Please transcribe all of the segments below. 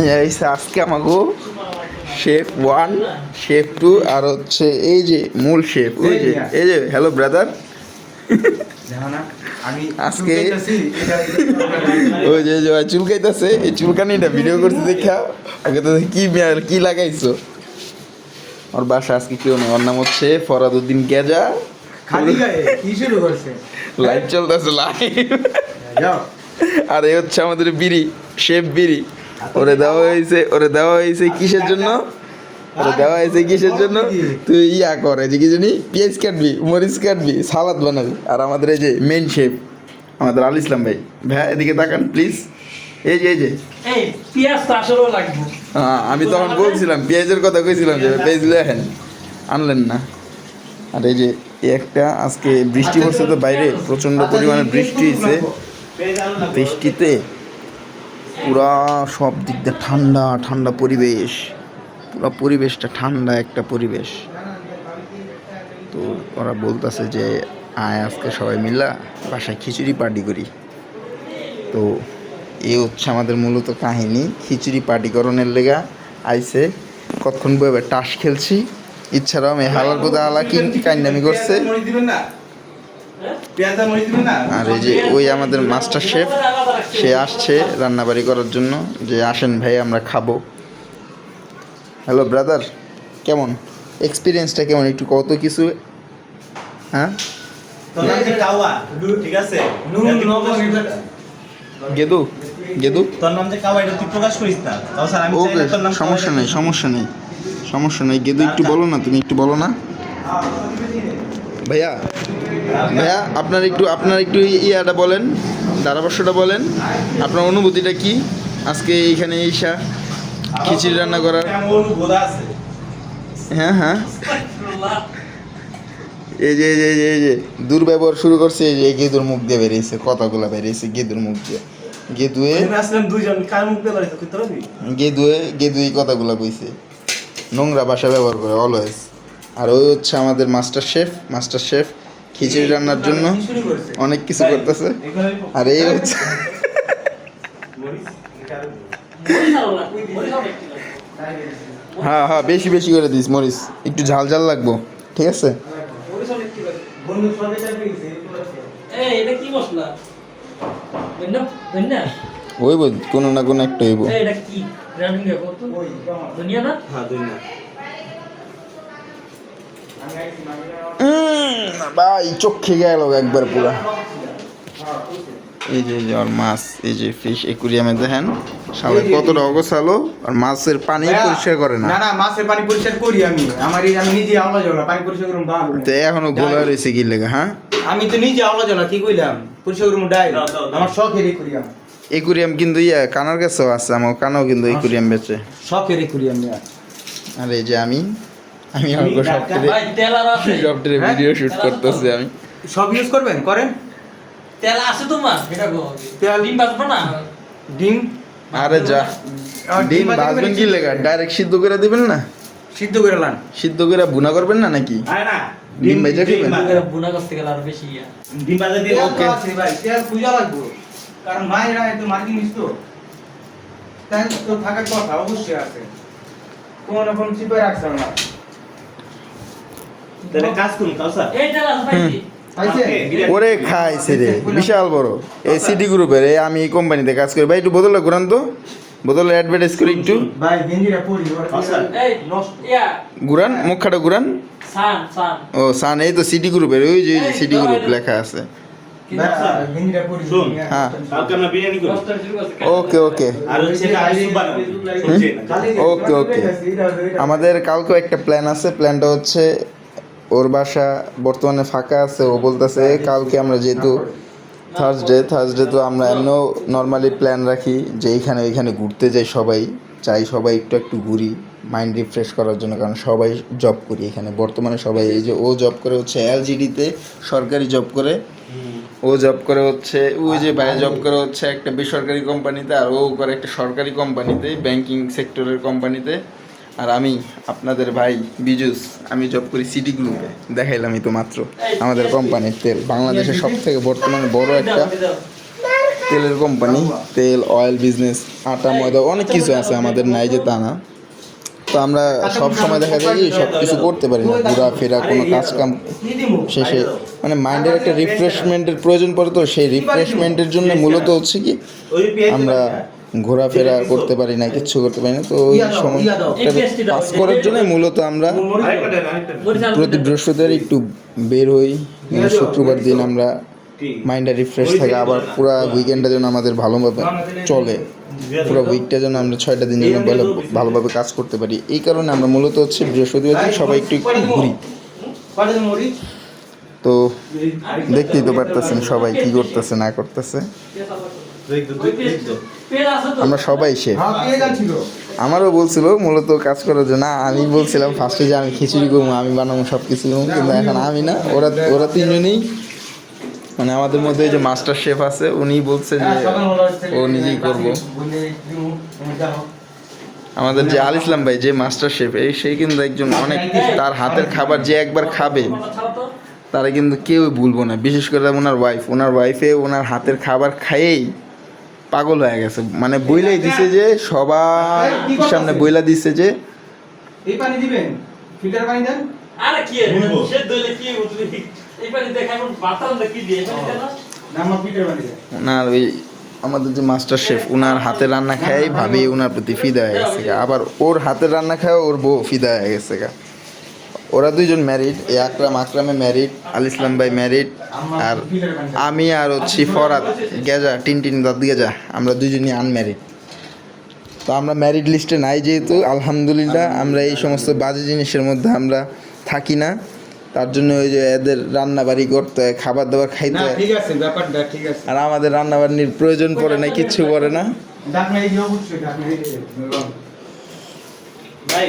আজকে আমাকে chef one chef two আর হচ্ছে এই যে মূল শেফ ওই যে এই যে। Hello brother. আমি আজকে- ওই যে যে চুলকাইতেছে এই চুলকানিটা ভিডিও করতে দেখা আগে তো কি কি লাগাইছো। ওর বাসা আজকে কেউ নেই ওর নাম হচ্ছে ফরাদুদ্দিন গেজা। কি শুরু করছে? লাইভ চলতেছে লাইভ আর এই হচ্ছে আমাদের বিড়ি শেফ বিড়ি। ওরে দেওয়া হয়েছে ওরে দেওয়া হয়েছে কিসের জন্য? ওরে দেওয়া হয়েছে কিসের জন্য? তুই ইয়া করে যে কি জানি পেঁয়াজ কাটবি মরিচ কাটবি সালাদ বানাবি। আর আমাদের এই যে মেন শেফ আমাদের আল ইসলাম ভাই ভাই এদিকে তাকান প্লিজ এই যে এই যে। হ্যাঁ, আমি তখন বলছিলাম পেঁয়াজের কথা কইছিলাম যে পেঁয়াজ লেখেন আনলেন না। আর এই যে একটা আজকে বৃষ্টি পড়ছে তো বাইরে প্রচণ্ড পরিমাণে বৃষ্টি হয়েছে বৃষ্টিতে পুরা সব দিক দিয়ে ঠান্ডা ঠান্ডা পরিবেশ। পুরা পরিবেশটা ঠান্ডা একটা পরিবেশ। তো ওরা বলতেছে যে, আয় আজকে সবাই মিলা বাসায় খিচুড়ি পার্টি করি। তো এই হচ্ছে আমাদের মূলত কাহিনী। খিচুড়ি পার্টিকরণের লেগা আইসে কতক্ষণ বইবে? টাস খেলছি। ইচ্ছারাও আমি হালার কোথা আলা কি কান্নামি করছে। আর এই যে ওই আমাদের মাস্টার শেফ সে আসছে রান্নাবাড়ি করার জন্য। যে আসেন ভাই আমরা খাব। হ্যালো ব্রাদার কেমন? এক্সপিরিয়েন্সটা কেমন? একটু কত কিছু? হ্যাঁ? তোর নাম যে কাওয়া ঠিক আছে? নুন লবণ এটা গেদু গেদু? তোর নাম যে কাওয়া এটা তুই প্রকাশ করিস না। তাও স্যার আমি চাই তোর নাম সমস্যা নেই সমস্যা নেই সমস্যা নেই। গেদু একটু বলো না তুমি একটু বলো না। ভাইয়া ভাইয়া আপনার একটু আপনার একটু ইয়াটা বলেন ধারাভাষ্যটা বলেন। আপনার অনুভূতিটা কি? আজকে এইখানে ঈশা খিচুড়ি রান্না করার। হ্যাঁ হ্যাঁ। এই যে এই যে এই যে দুর্ব্যবহার শুরু করছে এই যে গেদুর মুখ দিয়ে বেরিয়েছে কথাগুলো বেরিয়েছে গেদুর মুখ দিয়ে। গেদুয়ে গেদুয়ে গেদু কথাগুলো কইছে। নোংরা ভাষা ব্যবহার করে অলওয়েজ আর ওই হচ্ছে আমাদের master chef master chef khichuri রান্নার জন্য অনেক কিছু করতেছে। আর এই হচ্ছে হ্যাঁ হ্যাঁ বেশি বেশি করে দিস মরিস একটু ঝাল ঝাল লাগবো ঠিক আছে? ওই বল কোনো না কোনো একটা হইব। এটা কি? রানিং না? হ্যাঁ ভাই চোখে গেল একবার পুরা। এই যে আর মাছ এই যে ফিশ একুরিয়ামে দেখেন কতটা অগোছালো আর মাছের পানি পরিষ্কার করে না। না না মাছের পানি পরিষ্কার করি আমি। আমার আমি নিজে আওলা জলা পানি পরিষ্কার করুম তো এখনও গোলা রয়েছে কি লেগে হ্যাঁ? আমি তো নিজে আওলা জলা কি কইলাম? পরিষ্কার করুম ডাই। আমার আমি একুরিয়াম কিন্তু ইয়া কানার কাছেও আছে আমার কানাও কিন্তু একুরিয়াম বেচে। শখেরই করি আমি আর এই যে আমি আমি আমাকে সপ্তাহে ভাই তেল আর আছে সপ্তাহে হ্যাঁ? ভিডিও শুট করতেছি আমি। সব ইউজ করবেন? করেন। তেল আছে তোমার? এটা গো। তেল- ডিম বাজবো না? ডিম? আরে যা। ডিম করে কি লেগা? ডাইরেক্ট সিদ্ধ করে দিবেন না? সিদ্ধ করে লান। সিদ্ধ করে বুনা করবেন না নাকি? আরে না। ডিম ভেজে খাবেন? বুনা করতে গেলে আর বেশি ইয়া। ডিম ভাজা দিয়ে ওকে। ভাই। তেল পূজা লাগবো। কারণ মায়েরা এত মার্কিং নিস তো। তেল তো থাকার কথা অবশ্যই আছে। কোনো না কোনো চিপে রাখছে না। তাহলে কাজ করুন কাউ স্যার। এই তেল আছে ওরে খাইছে রে বিশাল বড়। এই সিটি গ্রুপের এই আমি এই কোম্পানিতে কাজ করি। ভাই একটু বোতলে ঘুরান তো। বোতলে অ্যাডভার্টাইজ করি একটু। ঘুরান মুখখাটা ঘুরান। ও সান এই তো সিটি গ্রুপের ওই যে সিটি গ্রুপ লেখা আছে। হ্যাঁ। ওকে ওকে। ওকে, ওকে। আমাদের কালকেও একটা প্ল্যান আছে। প্ল্যানটা হচ্ছে ওর বাসা বর্তমানে ফাঁকা আছে, ও বলতেছে কালকে আমরা যেহেতু থার্সডে থার্সডে তো আমরা এমনও নর্মালি প্ল্যান রাখি যে এইখানে ওইখানে ঘুরতে যাই সবাই, চাই সবাই একটু একটু ঘুরি মাইন্ড রিফ্রেশ করার জন্য, কারণ সবাই জব করি এখানে। বর্তমানে সবাই এই যে ও জব করে হচ্ছে এলজিডিতে সরকারি জব করে, ও জব করে হচ্ছে, ওই যে বাইরে জব করে হচ্ছে একটা বেসরকারি কোম্পানিতে আর ও করে একটা সরকারি কোম্পানিতে ব্যাংকিং সেক্টরের কোম্পানিতে আর আমি, আপনাদের ভাই বিজুস, আমি জব করি সিটি গ্রুপে দেখাইলামই তো মাত্র আমাদের কোম্পানির তেল। বাংলাদেশের সব থেকে বর্তমানে বড় একটা তেলের কোম্পানি, তেল অয়েল বিজনেস আটা, ময়দা, অনেক কিছু আছে আমাদের, নাই যে তা না। তো আমরা সব সময় দেখা যায় সব কিছু করতে পারি না। ঘোরাফেরা কোনো কাজ কাম শেষে মানে মাইন্ডের একটা রিফ্রেশমেন্টের প্রয়োজন পড়ে তো, সেই রিফ্রেশমেন্টের জন্য মূলত হচ্ছে কি, আমরা ঘোরাফেরা করতে পারি না কিচ্ছু করতে পারি না তো ওই সময় পাস করার জন্য মূলত আমরা প্রতি বৃহস্পতিবার একটু বের হই মানে শুক্রবার দিন আমরা। মাইন্ডটা রিফ্রেশ থাকে আবার পুরো উইকেন্ডটা যেন আমাদের ভালোভাবে চলে। পুরো উইকটা যেন আমরা ছয়টা দিন যেন ভালো ভালোভাবে কাজ করতে পারি। এই কারণে আমরা মূলত হচ্ছে বৃহস্পতিবার দিন সবাই একটু একটু ঘুরি। তো দেখতেই তো পারতেছেন সবাই কি করতেছে না করতেছে। আমরা সবাই শেফ হ্যাঁ আমারও বলছিল মূলত কাজ করার জন্য আমি বলছিলাম ফার্স্টে যে আমি খিচুড়ি করব আমি বানাবো সব কিছু কিন্তু এখন আমি না ওরা ওরা তিনজনেই। মানে আমাদের মধ্যে যে মাস্টার শেফ আছে উনি বলছে যে ও নিজেই করব। আমাদের যে আল ইসলাম ভাই যে মাস্টার শেফ এই সেই কিন্তু একজন অনেক তার হাতের খাবার যে একবার খাবে তারা কিন্তু কেউ ভুলবো না। বিশেষ করে ওনার ওয়াইফ ওনার ওয়াইফে ওনার হাতের খাবার খাইয়েই পাগল হয়ে গেছে। মানে বইলাই দিছে যে সবার সামনে বইলা দিছে যে এই পানি দিবেন? ফিল্টার পানি দেন? আরে কি? সে দইলে কি বুঝলি এই পানি দেখা এখন বাতাস না কি দিয়ে পানি দেন না? না আমার ফিল্টার পানি দেন। ওনার ওই আমাদের যে মাস্টার শেফ ওনার হাতের রান্না খাই ভাবি ওনার প্রতি ফিদা হয়ে গেছে গা। আবার ওর হাতের রান্না খায় ওর বউ ফিদা হয়ে গেছে গা। ওরা দুইজন ম্যারিড এই আকরাম আকরামে ম্যারিড আল ইসলাম ভাই ম্যারিড আর। আমি আর হচ্ছি ফরাত গেজা টিন টিন দাদ গেজা আমরা দুজনই আনম্যারিড তো আমরা ম্যারিড লিস্টে নাই যেহেতু আলহামদুলিল্লাহ আমরা এই সমস্ত বাজে জিনিসের মধ্যে আমরা থাকি না। তার জন্য ওই যে এদের রান্না বাড়ি করতে হয় খাবার দাবার খাইতে। হয় ঠিক আছে ব্যাপারটা ঠিক আছে। আর আমাদের রান্না বান্নির প্রয়োজন পড়ে না কিচ্ছু পড়ে না। ভাই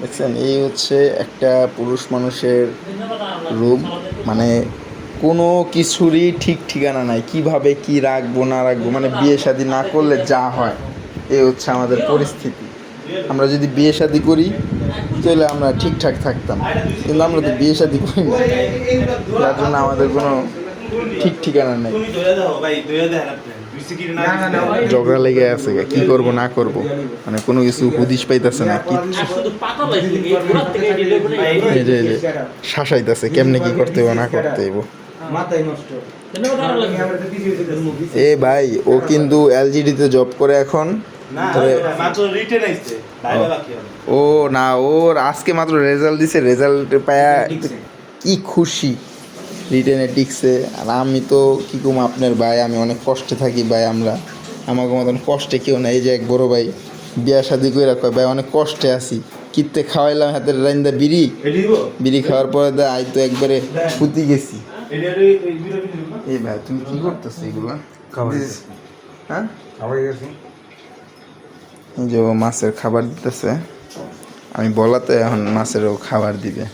দেখছেন এই হচ্ছে একটা পুরুষ মানুষের রূপ। মানে কোনো কিছুরই ঠিক ঠিকানা নাই। কীভাবে কি রাখব না রাখব মানে বিয়ে শাদি না করলে যা হয় এই হচ্ছে আমাদের পরিস্থিতি। আমরা যদি বিয়ে শাদি করি তাহলে আমরা ঠিকঠাক থাকতাম। কিন্তু আমরা তো বিয়ে শাদি করি না। যার জন্য আমাদের কোনো ঠিক ঠিকানা নেই। ঝগড়া লেগে আছে কি করব না করব? মানে কোনো কিছু হুদিস পাইতেছে না। শাসাইতেছে কেমনে কি করতে না করতে দিতে এ ভাই ও কিন্তু এলজিডিতে জব করে এখন। ও। না ওর আজকে মাত্র রেজাল্ট দিছে রেজাল্ট পায়া কি খুশি। রিটেনে টিকছে। আর আমি তো কি কম আপনার ভাই আমি অনেক কষ্টে থাকি ভাই আমরা। আমাকে মতন কষ্টে কেউ না এই যে এক বড় ভাই বিয়া শাদি করে কয় ভাই অনেক কষ্টে আছি। কিত্তে খাওয়াইলাম হাতের রাইন্দা বিড়ি। বিড়ি খাওয়ার পরে দা আই তো একবারে ফুতি গেছি। এই ভাই তুমি কি করতেছো এগুলো? হ্যাঁ? খাবার গেছি এই যে ও মাছের খাবার দিতেছে। আমি বলাতে এখন মাছেরও খাবার দিবে।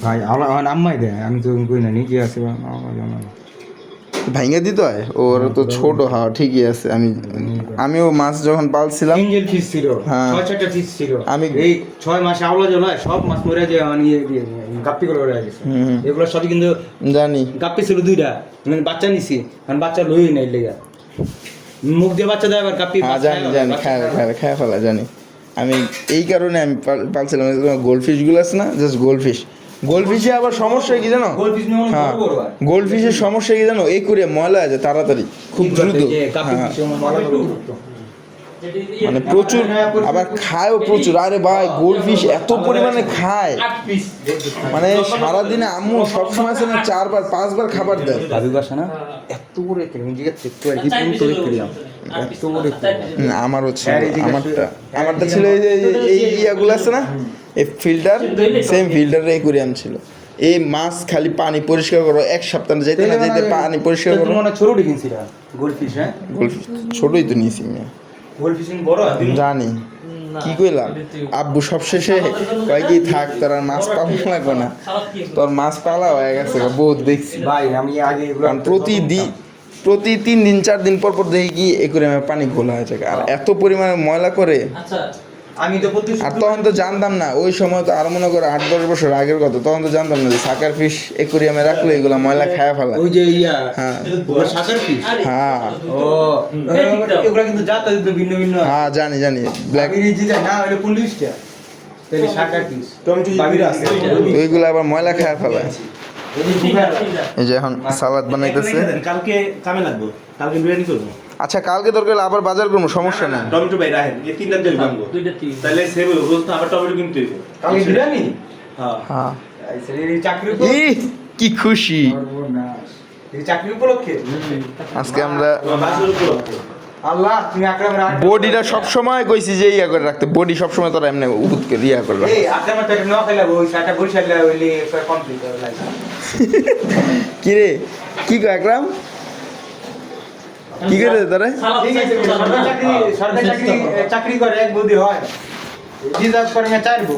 ভাই আমার আম্মাই দেয় আমি তো কই না নিজে আছে। ভাইঙ্গা দিতে হয়? ওর তো ছোট হওয়া ঠিকই আছে আমি আমিও মাছ যখন পালছিলাম এঞ্জেল ফিশ ছিল হ্যাঁ। ছয় চারটা ফিশ ছিল। আমি- এই ছয় মাসে আওলা জল হয় সব মাছ মরে যায় মানে ইয়ে গাপ্পি করে উড়ে গেছে। এগুলো সবই কিন্তু জানি। গাপ্পি ছিল দুইটা মানে বাচ্চা নিছি কারণ বাচ্চা লই নাই লেগা। মুখ দিয়ে বাচ্চা দেয় আবার গাপ্পি হ্যাঁ জানি জানি খায় খায় খায় ফেলা জানি। আমি এই কারণে আমি পালছিলাম গোল্ড ফিশগুলো আছে না জাস্ট গোল্ড ফিশ গোল্ড ফিশে আবার সমস্যা কি জানো? হ্যাঁ। বড় বড় হয়। গোল্ড ফিশের সমস্যা কি জানো? এই করে ময়লা আছে তাড়াতাড়ি খুব দ্রুত। হ্যাঁ করে। যেটি ইয়ে, মানে প্রচুর আবার খায়ও প্রচুর। আরে ভাই গোল্ড ফিশ এত পরিমাণে খায়। মানে সারাদিনে আম্মু সবসময় আছে না চারবার পাঁচবার খাবার দেয়। ভাবি বাসা না? এত আমি জিজ্ঞেস একটু আর কি হুম, আমারও ছিল হ্যাঁ, আমারটা। আছে। আমারটা ছিল এই যে এই- ইয়াগুলো আছে না? এই ফিল্টার সেম ফিল্টারের একুরিয়াম ছিল। এই মাছ খালি পানি পরিষ্কার করো এক সপ্তাহ যেতে না যেতে পানি পরিষ্কার করো। মনে ছোট কিনছিল গোল্ড ফিশ হ্যাঁ? গোল্ড ছোটই তো নিয়েছি আমি। গোল্ড ফিশ বড় জানি। কি কইলাম? আব্বু সবশেষে কয় কি থাক তোর আর মাছ পালা লাগবে না। তোর মাছ পালা হয়ে গেছে বহুত দেখছি। ভাই আমি আগে প্রতিদিন প্রতি তিন দিন চার দিন পর পর দেখি কি একুরিয়ামে পানি ঘোলা হয়েছে আর এত পরিমাণে ময়লা করে আচ্ছা আমি তো আর তখন তো জানতাম না ওই সময় তো আর মনে করো আট দশ বছর আগের কথা তখন তো জানতাম না যে সাকার ফিশ একুরিয়ামে রাখলে এগুলো ময়লা খায়া ফেলা ওই যে ইয়া হ্যাঁ। সাকার ফিশ হ্যাঁ। ও এগুলো কিন্তু জাত ভিন্ন ভিন্ন। হ্যাঁ জানি জানি। ব্ল্যাক না হলো পুলিশটা। তাহলে সাকার ফিশ টমেটো বাবির ওইগুলো আবার ময়লা খায়া আছে। এই যে এখন সালাদ বানাইতেছে। কালকে কামে লাগবো কালকে বিরিয়ানি করব। আচ্ছা কালকে দরকার হলে আবার বাজার করব সমস্যা নেই। টমেটো ভাই রাখেন এই তিনটা বানবো দুইটা তিন। তাহলে সেভ তো আবার টমেটো কিনতে হইব। কালকে বিরিয়ানি? হ্যাঁ। হ্যাঁ। এই চাকরি কি খুশি। এই চাকরি উপলক্ষে? আজকে আমরা আল্লাহ তুমি বডিটা সব সময় কইছি যে ইয়া করে রাখতে বডি সব সময় তোরা এমনি উবুত করে ইয়া করে রাখ এই আকরামের টাকা নেওয়া খেলে ওই সাটা বরিশাল হইলে কমপ্লিট লাগে কি কো একরাম কি করে তোরা? সরকারি চাকরি করে, এক বুদ্ধি হয়। রিজার্ভ করে না চাইব